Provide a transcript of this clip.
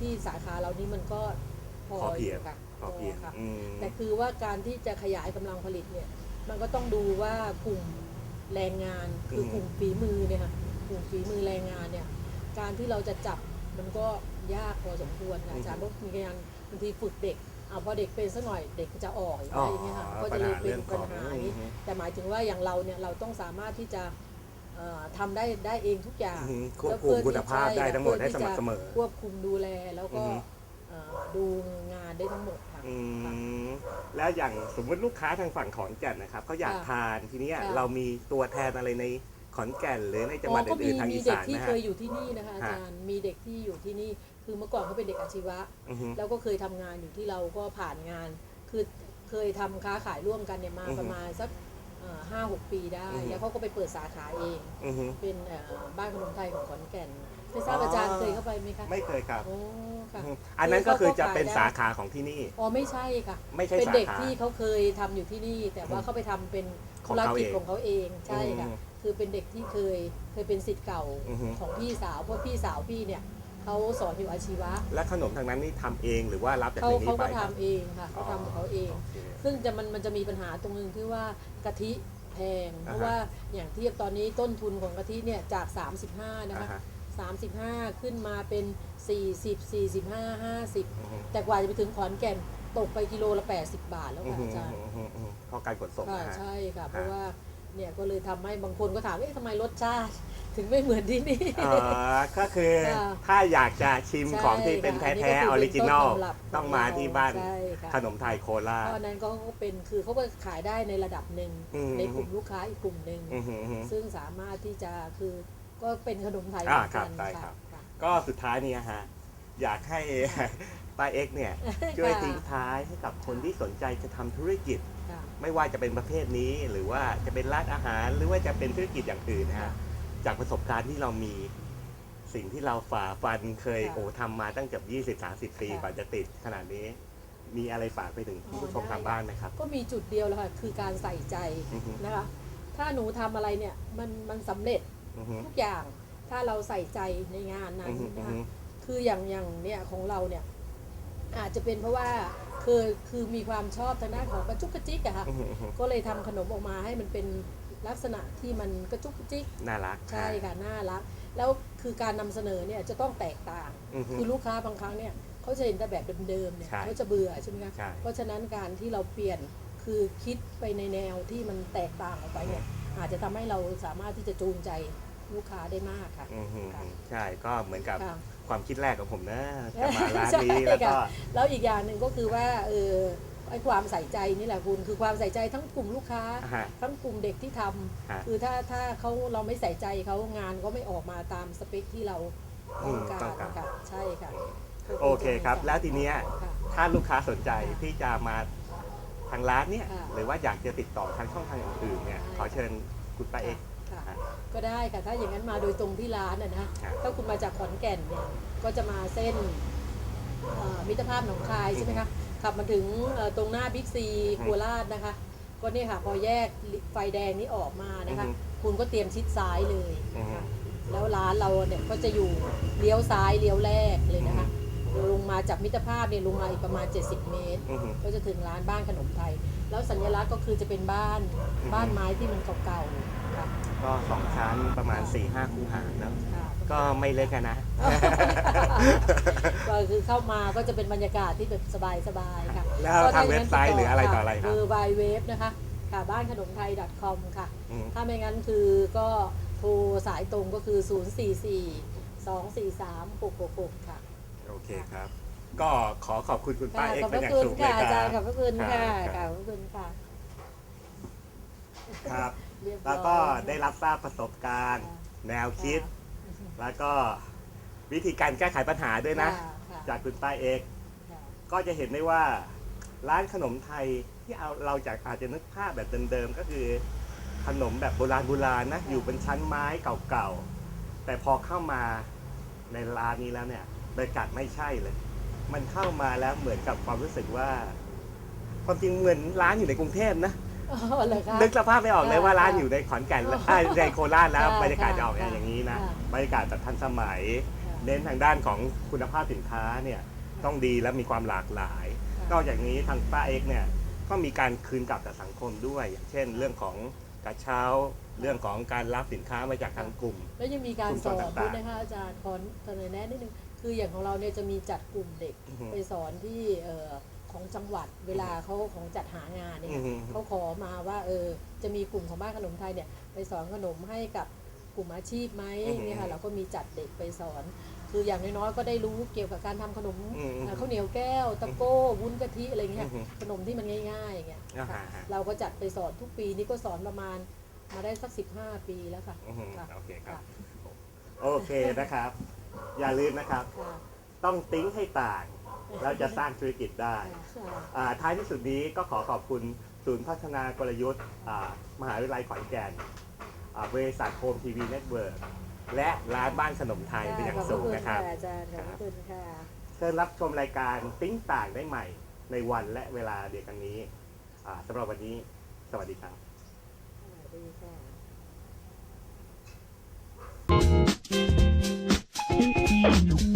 ที่สาขาเรานี้มันก็พอพออเพียง ยู่ค่ะพอเพียงค่ะ อืม แต่คือว่าการที่จะขยายกำลังผลิตเนี่ย มันก็ต้องดูว่ากลุ่มแรงงานคือมกลุ่มฝีมือเนี่ยค่ะกลุ่มฝีมือแรงงานเนี่ย การที่เราจะจับมันก็ยากพอสมควรค่ะอาจารย์เพราะมีการบางทีฝึกเด็กเอาพอเด็กเป็นสักหน่อยเด็กจะออกอะไรอย่างเงี้ยค่ะก็จะเลยเป็นปัญหาอย่างนี้แต่หมายถึงว่าอย่างเราเนี่ยเราต้องสามารถที่จะ เอ่อทำได้ได้เองทุกอย่างอืมควบคุมคุณภาพได้ทั้งหมดได้สม่ำเสมอ ควบคุมดูแลแล้วก็อือฮึเอ่อดูงานได้ทั้งหมดค่ะ อืค่ะมแล้วอย่างสมมติลูกค้าทางฝั่งขอนแก่นนะครับเขาอยากค่ะทานทีเนี้ยค่ะ เรามีตัวแทนอะไรในขอนแก่นหรือในจังหอ๋วัอดก็มีอื่นๆทางมีอีเด็กสานที่นะเคฮะ ยอยู่ที่นี่นะคะอาจารย์มีเด็กที่อยู่ที่นี่ คือเมื่อก่อนเขาเป็นเด็กอาชีวะ อือฮึ แล้วก็เคยทำงานอยู่ที่เราก็ผ่านงาน คือเคยทำค้าขายร่วมกันเนี่ยมาอือฮึประมาณสัก ห้าหกปีได้ อือฮึ แล้วเขาก็ไปเปิดสาขาเอง อือฮึ เป็นเอ่อบ้านขนมไทยของขอนแก่นไม่ทราบอ๋ออ อาจารย์เคยเข้าไปไหมคะไม่เคยครับโอ้ค่ะ อือฮึอันนั้นก็คือจะเป็นคือเขาก็ขายได้สาขาของที่นี่ อ๋อไม่ใช่ค่ะ ไม่ใช่เป็นสาเด็กขา ที่เขาเคยทำอยู่ที่นี่ แต่ว่าเขาไปทำเป็นขอธุงรเขากิจเองของเขาเองใช่ค่ะ อืมคือเป็นเด็กที่เคยเคยเป็นสิทธิ์เก่าอือฮึ ของพี่สาวเพราะพี่สาวพี่เนี่ย เขาสอนอยู่อาชีวะและขนมทางนั้นนี่ทำเองหรือว่ารับจากเขาทางนี้เขาไปก็คทำรับเองค่ะเขาทำของเขาเอง โค ซึ่งจะมันมันจะมีปัญหาตรงนึงที่ว่ากะทิแพง เพราะอ่าฮะว่าอย่างเทียบตอนนี้ต้นทุนของกะทิเนี่ยจาก 35 นะอ่าคะ ฮะ35 ขึ้นมาเป็น 40 45 50 อือฮึแต่กว่าจะไปถึงขอนแก่นตกไปกิโลละ 80 บาทแล้วอือค่ะฮึอาจารย์อือฮึอือฮึเพราะการขนส่งค่ะนะฮะ ใช่ค่ะฮะเพราะว่าเนี่ยก็เลยทำให้บางคนก็ถามเอ๊ะทำไมรสชาติ ถึงไม่เหมือนที่นี่เอ่อก็คือค่ะ ถ้าอยากจะชิมใช่ของที่เป็นค่ะแท้อันนี้ก็คือๆออริจินอลเป็นต้นตำรับต้องมาที่บ้านใช่ค่ะขนมไทยโคราช เพราะอันนั้นก็เป็นคือเขาก็ขายได้ในระดับหนึ่งอืม ในกลุ่มลูกค้าอีกกลุ่มหนึ่งอือฮึอือฮึซึ่งสามารถที่จะคือก็เป็นขนมไทยอ่าเหมือนกันครับได้ครับ ค่ะ ก็สุดท้ายเนี่ยฮะ อยากให้ ป้าเอ็กซ์เนี่ย ช่วยทิ้งท้ายให้กับคนที่สนใจจะทำธุรกิจ ค่ะ ไม่ว่าจะเป็นประเภทนี้หรือว่าจะเป็นร้านอาหารหรือว่าจะเป็นธุรกิจอย่างอื่นนะฮะ จากประสบการณ์ที่เรามีสิ่งที่เราฝ่าฟันเคยค่ะโอ้ทำมาตั้งเกือบ20 30ปีค่ะ กว่าจะติดขนาดนี้ มีอะไรฝากไปถึงอ๋อผู้ชมได้ทางบ้านไหมครับ ก็มีจุดเดียวแล้วค่ะคือการใส่ใจอือฮึ นะคะ ถ้าหนูทำอะไรเนี่ยมันมันสำเร็จอือฮึทุกอย่าง ถ้าเราใส่ใจในงานนั้อืนอฮึอือนะคะฮึคืออย่างอย่างเนี่ยของเราเนี่ย อาจจะเป็นเพราะว่าเคยคือมีความชอบทางด้านของกระจุกกระจิกอะค่ะ อือฮึอือฮึ ก็เลยทำขนมออกมาให้มันเป็น ลักษณะที่มันกระจุกกระจิกน่ารักใช่ค่ะน่ารัก แล้วคือการนำเสนอเนี่ยจะต้องแตกต่างอือฮึคือลูกค้าบางครั้งเนี่ยเขาจะเห็นแต่แบบเดิมๆเนี่ยใช่เขาจะเบื่อใช่ไหมคะใช่เพราะฉะนั้นการที่เราเปลี่ยนคือคิดไปในแนวที่มันแตกต่างออกไปเนี่ยอาจจะทำให้เราสามารถที่จะจูงใจลูกค้าได้มากค่ะอือฮึค่ะใช่ก็เหมือนกับค่ะความคิดแรกของผมนะจะมาร้านนี้ใช่แล้วก็ค่ะแล้วอีกอย่างหนึ่งก็คือว่าเออไอ้ความใส่ใจนี่แหละคุณคือความใส่ใจทั้งกลุ่มลูกค้าอ่าฮะ ทั้งกลุ่มเด็กที่ทำฮะ คือถ้าถ้าเขาเราไม่ใส่ใจเขางานก็ไม่ออกมาตามสเปคที่เราต้องการอืมต้องการค่ะใช่ค่ะโอเคครับ แล้วทีเนี้ยค่ะ ถ้าลูกค้าสนใจค่ะที่จะมาทางร้านเนี่ยค่ะหรือว่าอยากจะติดต่อทางช่องทางอื่นๆเนี่ยใช่ขอเชิญคุณป้าเอ็กซ์ค่ะฮะก็ได้ค่ะ ถ้าอย่างนั้นมาโดยตรงที่ร้านนะนะถ้าคุณมาจากขอนแก่นเนี่ยก็จะมาเส้นเอ่อมิตรภาพหนองคายใช่ไหมคะ ขับมาถึงเอ่อตรงหน้าบิ๊กซีโคราชนะคะ ก็เนี่ยค่ะพอแยกไฟแดงนี้ออกมานะคะ คุณก็เตรียมชิดซ้ายเลยอือฮึค่ะแล้วร้านเราเนี่ยก็จะอยู่เลี้ยวซ้ายเลี้ยวแรกเลยนะคะลงมาจากมิตรภาพเนี่ยลงมาอีกประมาณ 70 เมตรอือฮึก็จะถึงร้านบ้านขนมไทย แล้วสัญลักษณ์ก็คือจะเป็นบ้านอืมบ้านไม้ที่มันเก่าๆค่ะ ก็สองชั้นประมาณ4ี่ห้าคูหาเนอะค่ะก็ไม่เล็กอะนะ ก็คือเข้ามาก็จะเป็นบรรยากาศที่แบบสบายๆค่ะแล้วทางเว็บไซต์หรืออะไรต่ออะไรครับเบอร์บายเว็บนะคะค่ะบ้านขนมไทย .com ค่ะ อืมถ้าไม่งั้นคือก็โทรสายตรงก็คือ 044 243 666 ค่ะโอเคครับ ก็ขอขอบคุณคุณป้าค่ะเอ็กขอบซ์พเป็นระอย่างคุณสูงเลค่ะยอาคจารัรย์ขอบบพระคุณค่ะครัขอบบพระคุณค่ะ ครับ เรียบร้อย แล้วก็ได้รับทราบประสบการณ์ค่ะแนวคิดค่ะแล้วก็วิธีการแก้ไขปัญหาด้วยนะ ค่ค่จากคุณป้าเอ็กซ์ค่ะก็จะเห็นได้ว่าร้านขนมไทยที่เอาเราจากอาจจะนึกภาพแบบเดิมๆก็คือขนมแบบโบราณโบราณนะอยู่เป็นชั้นไม้เก่าๆ แต่พอเข้ามาในร้านนี้แล้วเนี่ยบรรยากาศไม่ใช่เลย มันเข้ามาแล้วเหมือนกับความรู้สึกว่า ความจริงเหมือนร้านอยู่ในกรุงเทพนะ อ๋อเหรอคะนึกสภาพไม่ออกเลยว่าร้านอยู่ในขอนแก่นแล้วอ่าในโคราชแล้วค่ะบรรยากาศจะออกค่ะอย่างนี้นะค่ะบรรยากาศแบบทันสมัยค่ะเน้นทางด้านของคุณภาพสินค้าเนี่ยต้องดีและมีความหลากหลาย นอกจากนี้ทางป้าเอ็กเนี่ยก็มีการคืนกลับจากสังคมด้วย อย่างเช่น เรื่องของกระเช้าเรื่องของการรับสินค้ามาจากทางกลุ่ม แล้วยังมีการชุมสชอนนต่างๆด้วยนะคะอาจารย์ขอเสนอแนะนิดนึงคืออย่างของเราเนี่ยจะมีจัดกลุ่มเด็กอือฮึไปสอนที่เอ่อ ของจังหวัดเวลาเขาของจัดหางานเนี่ยอือฮึเขาขอมาว่าเออจะมีกลุ่มของบ้านขนมไทยเนี่ยไปสอนขนมให้กับกลุ่มอาชีพไหมอือฮึเนี่ยค่ะเราก็มีจัดเด็กไปสอน คืออย่างน้อยๆก็ได้รู้เกี่ยวกับการทำขนมอืมเอ่อข้าวเหนียวแก้ว ตะโก้วุ้นกะทิอะไรเงี้ยอือฮึขนมที่มันง่ายๆอย่างเงี้ยอ่าค่ะฮะเราก็จัดไปสอนทุกปีนี่ก็สอนประมาณมาได้สัก 15 ปีแล้วค่ะอือฮึค่ะโอเคครับค่ะโอเคนะครับ อย่าลืมนะครับค่ะต้องติ้งให้ต่าง แล้วจะสร้างธุรกิจได้ค่ะอ่าท้ายที่สุดนี้ก็ขอขอบคุณศูนย์พัฒนากลยุทธ์อ่ามหาวิทยาลัยขอนแก่นอ่าบริษัทโฮมทีวีเน็ตเวิร์กและร้านบ้านขนมไทยเป็นอย่างสูงนะครับขอบพระคุณค่ะอาจารย์ขอบพระคุณค่ะเชิญรับชมรายการติ้งต่างได้ใหม่ในวันและเวลาเดียวกันนี้อ่าสำหรับวันนี้สวัสดีครับสวัสดีค่ะ